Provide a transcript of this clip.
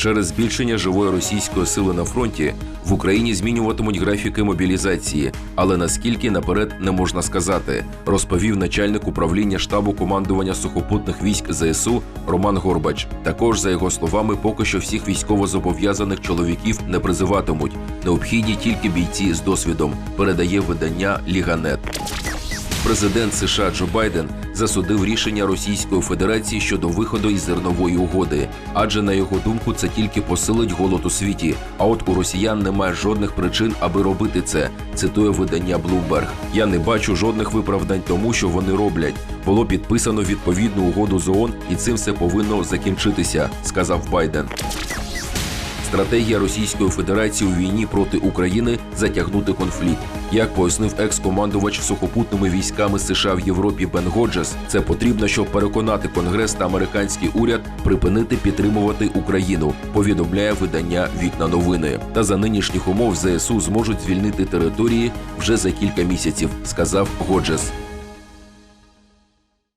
Через збільшення живої російської сили на фронті в Україні змінюватимуть графіки мобілізації, але наскільки наперед не можна сказати, розповів начальник управління штабу командування сухопутних військ ЗСУ Роман Горбач. Також за його словами, поки що всіх військовозобов'язаних чоловіків не призиватимуть. Необхідні тільки бійці з досвідом. Передає видання Ліганет. Президент США Джо Байден засудив рішення Російської Федерації щодо виходу із зернової угоди, адже на його думку це тільки посилить голод у світі. А от у росіян немає жодних причин, аби робити це. Цитує видання Bloomberg. Я не бачу жодних виправдань тому, що вони роблять. Було підписано відповідну угоду з ООН, і цим все повинно закінчитися, сказав Байден. Стратегія Російської Федерації у війні проти України затягнути конфлікт. Як пояснив екс-командувач сухопутними військами США в Європі Бен Годжес, це потрібно, щоб переконати Конгрес та американський уряд припинити підтримувати Україну. Повідомляє видання Вікна новини. Та за нинішніх умов ЗСУ зможуть звільнити території вже за кілька місяців, сказав Годжес.